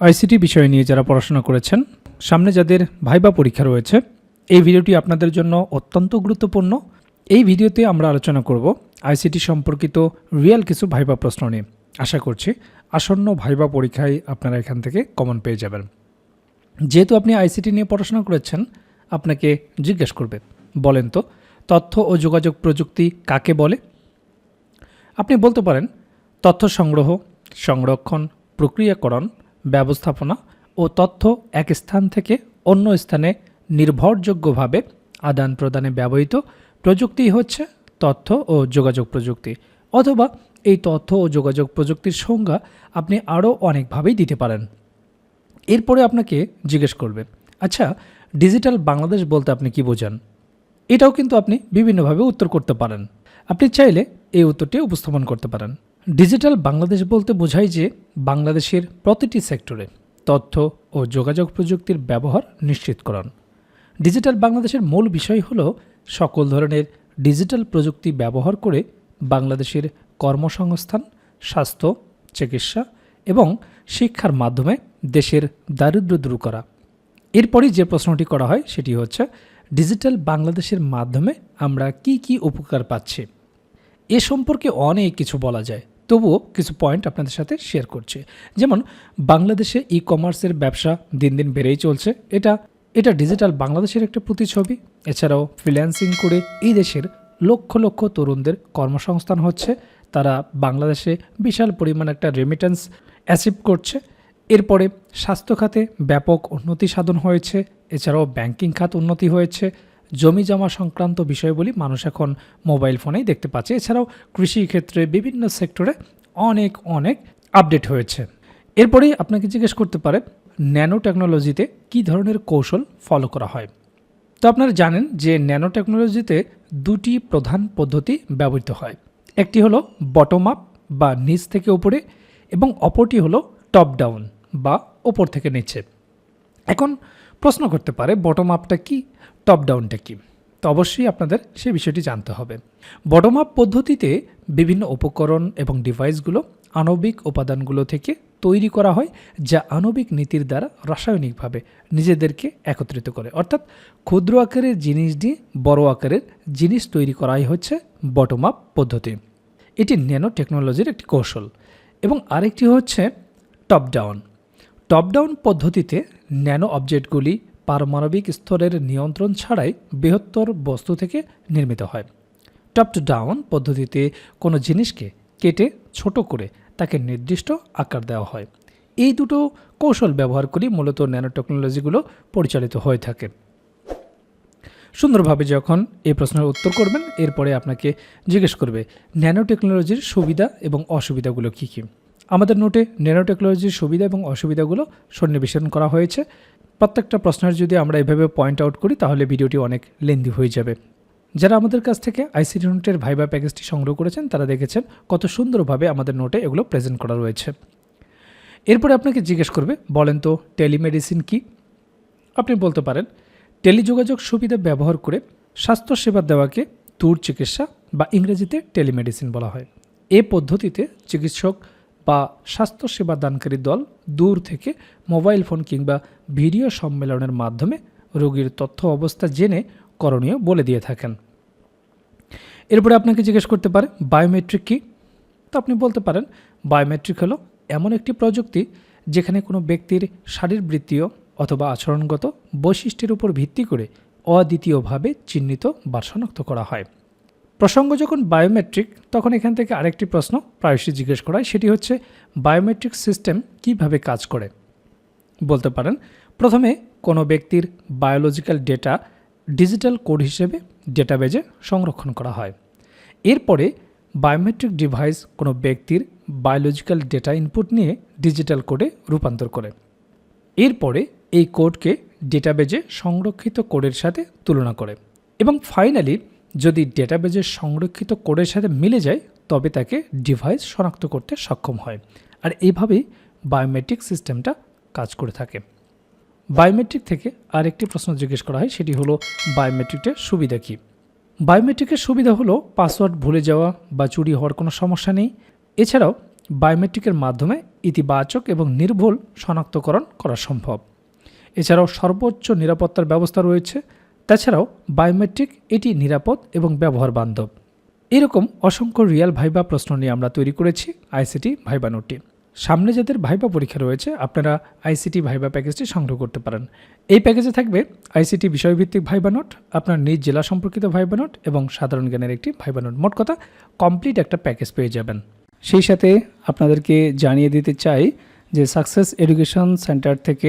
ICT বিষয় নিয়ে যারা পড়াশোনা করেছেন, সামনে যাদের ভাইবা পরীক্ষা রয়েছে, এই ভিডিওটি আপনাদের জন্য অত্যন্ত গুরুত্বপূর্ণ। এই ভিডিওতে আমরা আলোচনা করব আইসিটি সম্পর্কিত রিয়েল কিছু ভাইবা প্রশ্ন নিয়ে। আশা করছি আসন্ন ভাইবা পরীক্ষায় আপনারা এখান থেকে কমন পেয়ে যাবেন। যেহেতু আপনি আইসিটি নিয়ে পড়াশোনা করেছেন, আপনাকে জিজ্ঞেস করবে, বলেন তো, তথ্য ও যোগাযোগ প্রযুক্তি কাকে বলে? আপনি বলতে পারেন, তথ্য সংগ্রহ, সংরক্ষণ, প্রক্রিয়াকরণ ব্যবস্থাপনা ও তথ্য এক স্থান থেকে অন্য স্থানে নির্ভরযোগ্যভাবে আদান প্রদানে ব্যবহৃত প্রযুক্তি হচ্ছে তথ্য ও যোগাযোগ প্রযুক্তি। অথবা এই তথ্য ও যোগাযোগ প্রযুক্তির সংজ্ঞা আপনি আরও অনেকভাবেই দিতে পারেন। এরপরে আপনাকে জিজ্ঞেস করবে আচ্ছা ডিজিটাল বাংলাদেশ বলতে আপনি কি বোঝান? এটাও কিন্তু আপনি বিভিন্নভাবে উত্তর করতে পারেন। আপনি চাইলে এই উত্তরটি উপস্থাপন করতে পারেন। ডিজিটাল বাংলাদেশ বলতে বোঝায় যে বাংলাদেশের প্রতিটি সেক্টরে তথ্য ও যোগাযোগ প্রযুক্তির ব্যবহার নিশ্চিতকরণ। ডিজিটাল বাংলাদেশের মূল বিষয় হল সকল ধরনের ডিজিটাল প্রযুক্তি ব্যবহার করে বাংলাদেশের কর্মসংস্থান, স্বাস্থ্য, চিকিৎসা এবং শিক্ষার মাধ্যমে দেশের দারিদ্র্য দূর করা। এরপরই যে প্রশ্নটি করা হয় সেটি হচ্ছে, ডিজিটাল বাংলাদেশের মাধ্যমে আমরা কি কি উপকার পাচ্ছি? এ সম্পর্কে অনেক কিছু বলা যায়। তবুও কিছু পয়েন্ট আপনাদের সাথে শেয়ার করছে। যেমন, বাংলাদেশে ই কমার্সের ব্যবসা দিন দিন বেড়েই চলছে। এটা এটা ডিজিটাল বাংলাদেশের একটা প্রতিছবি এছাড়াও ফ্রিল্যান্সিং করে এই দেশের লক্ষ লক্ষ তরুণদের কর্মসংস্থান হচ্ছে। তারা বাংলাদেশে বিশাল পরিমাণ একটা রেমিটেন্স অ্যাচিভ করছে। এরপরে স্বাস্থ্য খাতে ব্যাপক উন্নতি সাধন হয়েছে। এছাড়াও ব্যাংকিং খাত উন্নতি হয়েছে। জমি জমা সংক্রান্ত বিষয়গুলি মানুষ এখন মোবাইল ফোনেই দেখতে পাচ্ছে। এছাড়াও কৃষি ক্ষেত্রে বিভিন্ন সেক্টরে অনেক অনেক আপডেট হয়েছে। এরপরেই আপনাকে জিজ্ঞেস করতে পারে ন্যানো টেকনোলজিতে কী ধরনের কৌশল ফলো করা হয়? তো আপনারা জানেন যে ন্যানো টেকনোলজিতে দুটি প্রধান পদ্ধতি ব্যবহৃত হয়। একটি হলো বটম আপ বা নিচ থেকে উপরে এবং অপরটি হলো টপ ডাউন বা ওপর থেকে নিচে। এখন প্রশ্ন করতে পারে বটম আপটা কি টপ ডাউনটা কি? তো অবশ্যই আপনাদের সে বিষয়টি জানতে হবে। বটম আপ পদ্ধতিতে বিভিন্ন উপকরণ এবং ডিভাইসগুলো আণবিক উপাদানগুলো থেকে তৈরি করা হয়, যা আণবিক নীতির দ্বারা রাসায়নিকভাবে নিজেদেরকে একত্রিত করে। অর্থাৎ ক্ষুদ্র আকারের জিনিস দিয়ে বড় আকারের জিনিস তৈরি করাই হচ্ছে বটম আপ পদ্ধতি। এটি ন্যানো টেকনোলজির একটি কৌশল। এবং আরেকটি হচ্ছে টপ ডাউন টপ ডাউন পদ্ধতিতে ন্যানো অবজেক্টগুলি পারমাণবিক স্তরের নিয়ন্ত্রণ ছাড়াই বৃহত্তর বস্তু থেকে নির্মিত হয়। টপ ডাউন পদ্ধতিতে কোনো জিনিসকে কেটে ছোট করে তাকে নির্দিষ্ট আকার দেওয়া হয়। এই দুটো কৌশল ব্যবহার করি মূলত ন্যানো টেকনোলজিগুলো পরিচালিত হয়ে থাকে। সুন্দরভাবে যখন এই প্রশ্নের উত্তর করবেন, এরপরে আপনাকে জিজ্ঞেস করবে, ন্যানো টেকনোলজির সুবিধা এবং অসুবিধাগুলো কী কী? আমাদের নোটে ন্যানো টেকনোলজির সুবিধা এবং অসুবিধাগুলো সন্নিবেশন করা হয়েছে। প্রত্যেকটা প্রশ্নের যদি আমরা এভাবে পয়েন্ট আউট করি, তাহলে ভিডিওটি অনেক লেন্দি হয়ে যাবে। যারা আমাদের কাছ থেকে আইসিডি নোটের ভাইবা প্যাকেজটি সংগ্রহ করেছেন, তারা দেখেছেন কত সুন্দরভাবে আমাদের নোটে এগুলো প্রেজেন্ট করা রয়েছে। এরপরে আপনাকে জিজ্ঞেস করবে, বলেন তো টেলিমেডিসিন কি? আপনি বলতে পারেন, টেলিযোগাযোগ সুবিধা ব্যবহার করে স্বাস্থ্যসেবা দেওয়াকে দূর চিকিৎসা বা ইংরেজিতে টেলিমেডিসিন বলা হয়। এ পদ্ধতিতে চিকিৎসক বা স্বাস্থ্যসেবা দানকারী দল দূর থেকে মোবাইল ফোন কিংবা ভিডিও সম্মেলনের মাধ্যমে রোগীর তথ্য অবস্থা জেনে করণীয় বলে দিয়ে থাকেন। এরপরে আপনাকে জিজ্ঞেস করতে পারে, বায়োমেট্রিক কী? তো আপনি বলতে পারেন, বায়োমেট্রিক হলো এমন একটি প্রযুক্তি যেখানে কোনো ব্যক্তির শারীরবৃত্তীয় অথবা আচরণগত বৈশিষ্ট্যের উপর ভিত্তি করে অদ্বিতীয়ভাবে চিহ্নিত বা শনাক্ত করা হয়। প্রসঙ্গ যখন বায়োমেট্রিক তখন এখান থেকে আরেকটি প্রশ্ন প্রায়শই জিজ্ঞেস করা হয়, সেটি হচ্ছে বায়োমেট্রিক সিস্টেম কীভাবে কাজ করে? বলতে পারেন, প্রথমে কোনো ব্যক্তির বায়োলজিক্যাল ডেটা ডিজিটাল কোড হিসেবে ডেটাবেজে সংরক্ষণ করা হয়। এরপরে বায়োমেট্রিক ডিভাইস কোনো ব্যক্তির বায়োলজিক্যাল ডেটা ইনপুট নিয়ে ডিজিটাল কোডে রূপান্তর করে। এরপরে এই কোডকে ডেটাবেজে সংরক্ষিত কোডের সাথে তুলনা করে। এবং ফাইনালি যদি ডেটাবেজের সংরক্ষিত কোডের সাথে মিলে যায়, তবে তাকে ডিভাইস শনাক্ত করতে সক্ষম হয়। আর এইভাবেই বায়োমেট্রিক সিস্টেমটা কাজ করে থাকে। বায়োমেট্রিক থেকে আরেকটি প্রশ্ন জিজ্ঞেস করা হয়, সেটি হলো, বায়োমেট্রিকের সুবিধা কী? বায়োমেট্রিকের সুবিধা হলো, পাসওয়ার্ড ভুলে যাওয়া বা চুরি হওয়ার কোনো সমস্যা নেই। এছাড়াও, বায়োমেট্রিকের মাধ্যমে ইতিবাচক এবং নির্ভুল শনাক্তকরণ করা সম্ভব। এছাড়াও সর্বোচ্চ নিরাপত্তার ব্যবস্থা রয়েছে তাছাড়াও বায়োমেট্রিক এটি নিরাপদ এবং ব্যবহার বান্ধব। এরকম অসংখ্য রিয়াল ভাইবা প্রশ্ন নিয়ে আমরা তৈরি করেছি আইসিটি ভাইবা নোটটি। সামনে যাদের ভাইবা পরীক্ষা রয়েছে, আপনারা আইসিটি ভাইবা প্যাকেজটি সংগ্রহ করতে পারেন। এই প্যাকেজে থাকবে আইসিটি বিষয়ভিত্তিক ভাইবা নোট, আপনার নিজ জেলা সম্পর্কিত ভাইবা নোট এবং সাধারণ জ্ঞানের একটি ভাইবা নোট। মোট কথা কমপ্লিট একটা প্যাকেজ পেয়ে যাবেন। সেই সাথে আপনাদেরকে জানিয়ে দিতে চাই যে সাকসেস এডুকেশন সেন্টার থেকে